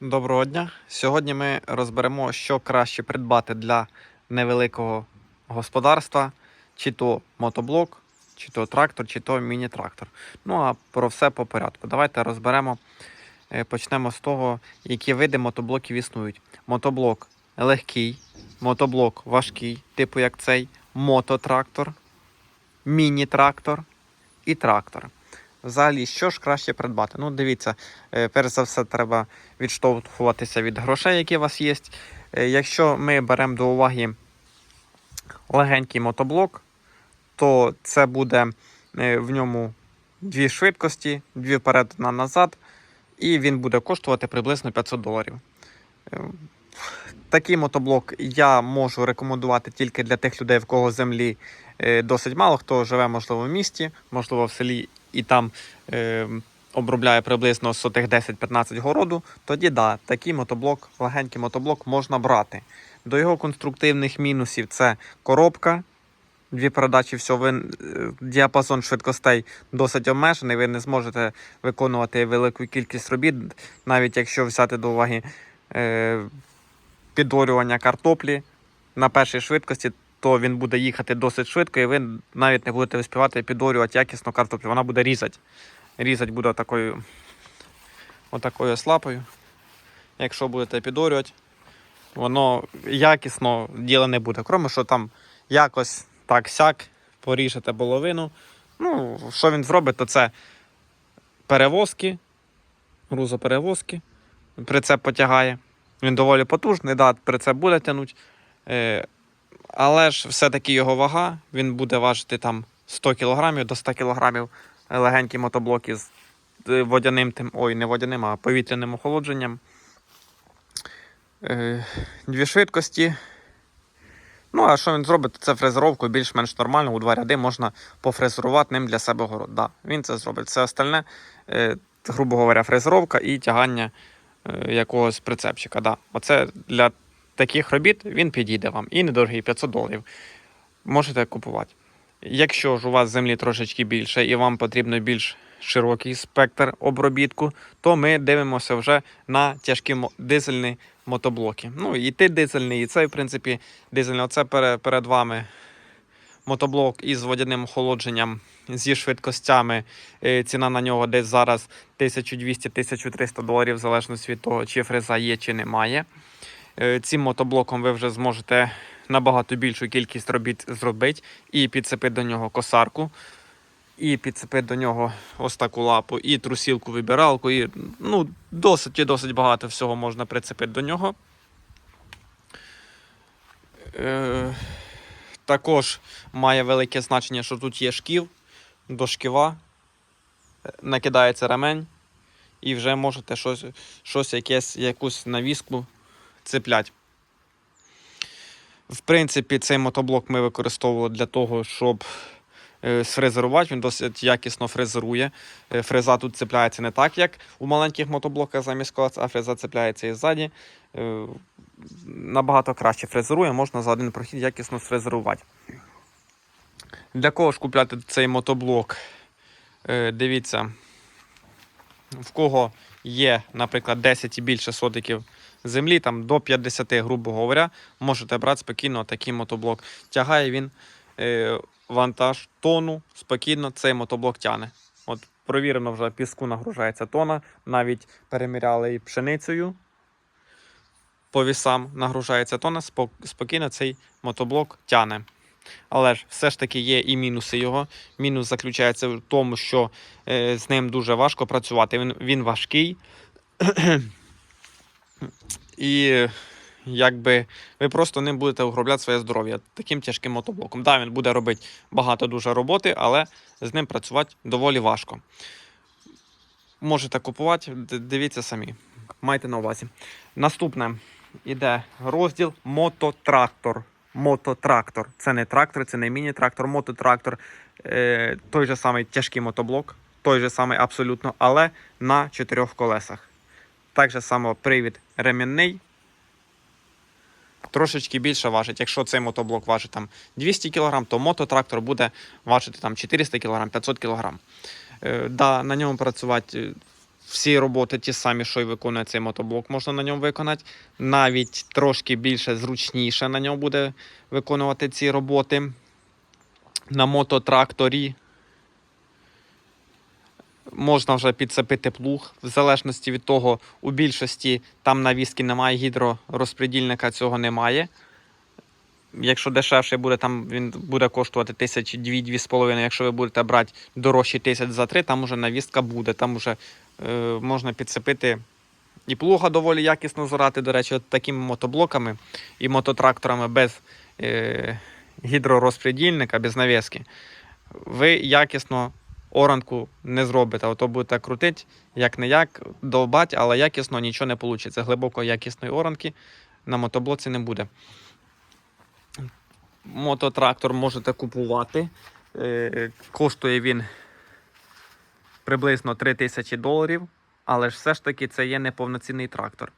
Доброго дня. Сьогодні ми розберемо, що краще придбати для невеликого господарства, чи то мотоблок, чи то трактор, чи то міні-трактор. Ну а про все по порядку. Давайте розберемо. Е, Почнемо з того, які види мотоблоків існують. Мотоблок легкий, мотоблок важкий, типу як цей, мототрактор, міні-трактор і трактор. Взагалі, що ж краще придбати? Ну, дивіться, е, перш за все, треба відштовхуватися від грошей, які у вас є. Е, Якщо ми беремо до уваги легенький мотоблок, то це буде е, в ньому дві швидкості, дві вперед на назад, і він буде коштувати приблизно 500 доларів. Такий мотоблок я можу рекомендувати тільки для тих людей, в кого землі досить мало, хто живе, можливо, в місті, можливо, в селі і там е, обробляє приблизно сотих 10-15 городу, тоді да, такий мотоблок, легенький мотоблок можна брати. До його конструктивних мінусів це коробка. Дві передачі, все, е, діапазон швидкостей досить обмежений. Ви не зможете виконувати велику кількість робіт, навіть якщо взяти до уваги е, підорювання картоплі на першій швидкості, то він буде їхати досить швидко, і ви навіть не будете вспівати підорювати якісно картоплю. Вона буде різати. Різати буде такою, отакою слапою. Якщо будете підорювати, воно якісно діла не буде. Кроме що там якось так сяк поріжете половину. Ну, що він зробить, то це перевозки, грузоперевозки. Прицеп потягає. Він доволі потужний, да, прицеп буде тягнути. Але ж все-таки його вага, він буде важити там 100 кг до 100 кг легенькі мотоблоки з е, водяним тим, ой, не водяним, а повітряним охолодженням. Е, Дві швидкості. Ну, а що він зробить, це фрезеровку більш-менш нормально, у два ряди можна пофрезерувати ним для себе город. Да, він це зробить. Все остальне, е, грубо говоря, фрезеровка і тягання якогось прицепчика. Да. Оце для таких робіт він підійде вам. І недорогий 500 доларів. Можете купувати. Якщо ж у вас землі трошечки більше і вам потрібно більш широкий спектр обробітку, то ми дивимося вже на тяжкі дизельні мотоблоки. Ну, і ти дизельний, і цей, в принципі, дизельний. Оце перед вами мотоблок із водяним охолодженням, зі швидкостями. Е, Ціна на нього десь зараз 1200-1300 доларів, в залежності від того, чи фреза є, чи немає. Е, Цим мотоблоком ви вже зможете набагато більшу кількість робіт зробити і підцепити до нього косарку, і підцепити до нього ось таку лапу, і трусілку вибиралку, і ну, досить і досить багато всього можна прицепити до нього. Е, також має велике значення, що тут є шків, до шківа е, накидається ремень, і вже можете щось, щось якесь, якусь навіску цеплять. В принципі, цей мотоблок ми використовували для того, щоб е, сфрезерувати. Він досить якісно фрезерує. Е, Фреза тут цепляється не так, як у маленьких мотоблоках замість колеса, а фреза цепляється і ззаді. Е, Набагато краще фрезерує, можна за один прохід якісно сфрезерувати. Для кого ж купляти цей мотоблок? Дивіться, в кого є, наприклад, 10 і більше сотиків землі, там до 50, грубо говоря, можете брати спокійно такий мотоблок. Тягає він е, вантаж тону, спокійно цей мотоблок тягне. От провірено вже піску нагружається тона, навіть переміряли і пшеницею. По вісам нагружається тона, спок- спокійно цей мотоблок тягне. Але ж все ж таки є і мінуси його. Мінус заключається в тому, що е, з ним дуже важко працювати. Він, він важкий. І якби ви просто ним будете угробляти своє здоров'я таким тяжким мотоблоком. Да, він буде робити багато дуже роботи, але з ним працювати доволі важко. Можете купувати, дивіться самі. Майте на увазі. Наступне іде розділ мототрактор. Мототрактор. Це не трактор, це не міні-трактор, мототрактор. Е, той же самий тяжкий мотоблок, той же самий абсолютно, але на чотирьох колесах. Так же само привід ремінний. Трошечки більше важить. Якщо цей мотоблок важить там 200 кг, то мототрактор буде важити там 400 кг, 500 кг. Е, да, на ньому працювати е, всі роботи ті самі, що й виконує цей мотоблок, можна на ньому виконати. Навіть трошки більше зручніше на ньому буде виконувати ці роботи. На мототракторі можна вже підцепити плуг, в залежності від того, у більшості там на віскі немає гідророзпредільника, цього немає. Якщо дешевше буде, там він буде коштувати тисячі дві-дві. Якщо ви будете брати дорожчі тисяч за три, там уже навістка буде. Там уже е, можна підцепити і плуга доволі якісно зорати. До речі, от такими мотоблоками і мототракторами без е, гідророзпредільника, без навіски. Ви якісно оранку не зробите. Ото будете крутити, як не як, довбать, але якісно нічого не вийде. Глибоко якісної оранки на мотоблоці не буде. Мототрактор можете купувати. Е, Коштує він приблизно 3 тисячі доларів, але ж все ж таки це є неповноцінний трактор.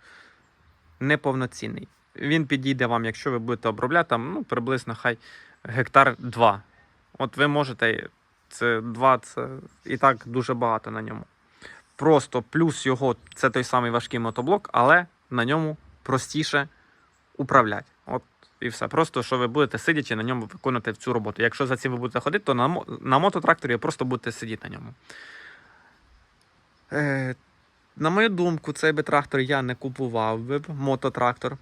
Неповноцінний. Він підійде вам, якщо ви будете обробляти там, ну, приблизно хай гектар 2. От ви можете, це 2, це і так дуже багато на ньому. Просто плюс його це той самий важкий мотоблок, але на ньому простіше управляти. От і все. Просто що ви будете сидячи на ньому виконувати цю роботу. Якщо за цим ви будете ходити, то на, на мототракторі просто будете сидіти на ньому. Е, на мою думку, цей би трактор я не купував би мототрактор.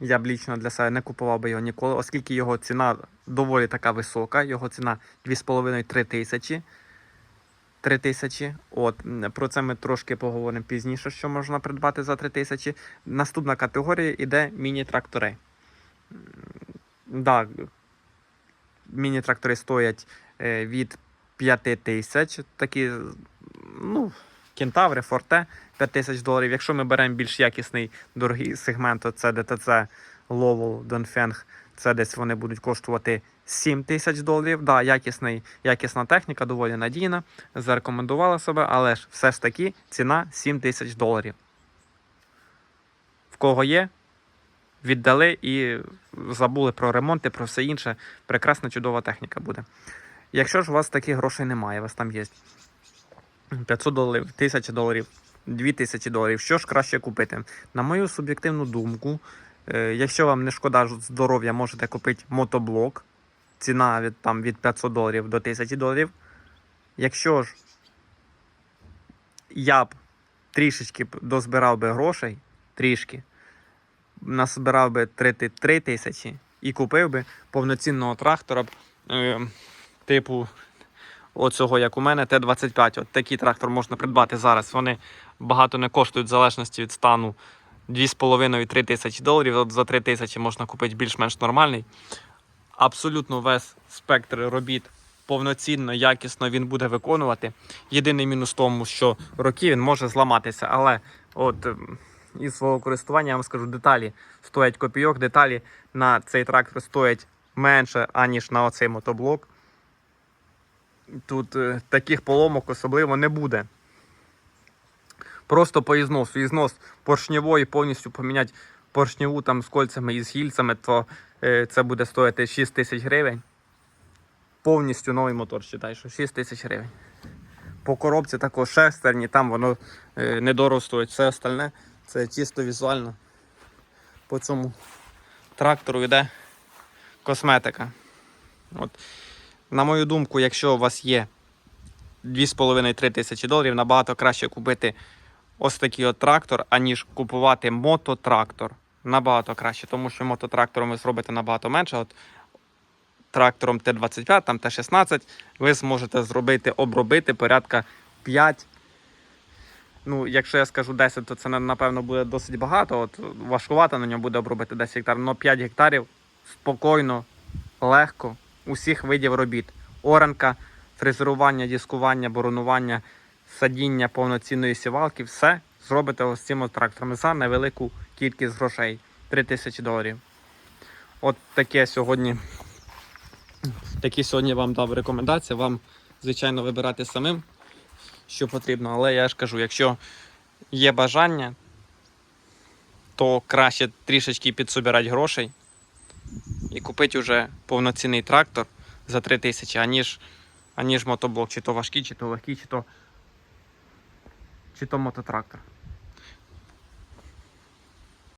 Я б лічно для себе не купував би його ніколи, оскільки його ціна доволі така висока. Його ціна 2,5-3 тисячі. 3 тисячі. От, про це ми трошки поговоримо пізніше, що можна придбати за 3 тисячі. Наступна категорія іде міні-трактори. Да, міні-трактори стоять е, від 5 тисяч. Такі, ну, кентаври, форте 5 тисяч доларів. Якщо ми беремо більш якісний дорогий сегмент, то це ДТЦ, Lowell, Dongfeng, це десь вони будуть коштувати 7 тисяч доларів. Да, якісний, якісна техніка, доволі надійна, зарекомендувала себе, але ж все ж таки ціна 7 тисяч доларів. В кого є, віддали і забули про ремонти, про все інше. Прекрасна, чудова техніка буде. Якщо ж у вас таких грошей немає, у вас там є 500 доларів, 1000 доларів, 2000 доларів, що ж краще купити? На мою суб'єктивну думку, е, якщо вам не шкода здоров'я, можете купити мотоблок. Ціна від, там, від 500 доларів до 1000 доларів. Якщо ж я б трішечки дозбирав би грошей, трішки, насобирав би 3, 3 тисячі і купив би повноцінного трактора, е, типу оцього, як у мене, Т-25. От такий трактор можна придбати зараз. Вони багато не коштують в залежності від стану 2,5-3 тисячі доларів. От за 3 тисячі можна купити більш-менш нормальний. Абсолютно весь спектр робіт повноцінно, якісно він буде виконувати. Єдиний мінус в тому, що роки він може зламатися. Але от ем, із свого користування я вам скажу, деталі стоять копійок, деталі на цей трактор стоять менше, аніж на оцей мотоблок. Тут е, таких поломок особливо не буде. Просто по ізносу. Ізнос поршневої повністю поміняти поршневу там з кольцями і з гільцями, то е, це буде стоїти 6 тисяч гривень. Повністю новий мотор, считай, що 6 тисяч гривень. По коробці також шестерні, там воно е, недорого стоїть. Все остальне це чисто візуально. По цьому трактору йде косметика. От. На мою думку, якщо у вас є 2,5-3 тисячі доларів, набагато краще купити ось такий от трактор, аніж купувати мототрактор. Набагато краще, тому що мототрактором ви зробите набагато менше. От трактором Т-25, там Т-16, ви зможете зробити, обробити порядка 5. Ну, якщо я скажу 10, то це напевно буде досить багато. От важкувато на ньому буде обробити 10 гектарів, але 5 гектарів спокійно, легко, усіх видів робіт. Оранка, фрезерування, дискування, боронування, садіння повноцінної сівалки, все зробите ось цими тракторами за невелику кількість грошей 3 тисячі доларів. От таке сьогодні. Такі сьогодні вам дав рекомендації. Вам, звичайно, вибирати самим, що потрібно. Але я ж кажу, якщо є бажання, то краще трішечки підсобирати грошей і купити вже повноцінний трактор за 3 тисячі, аніж, аніж мотоблок, чи то важкий, чи то легкий, чи то чи то мототрактор.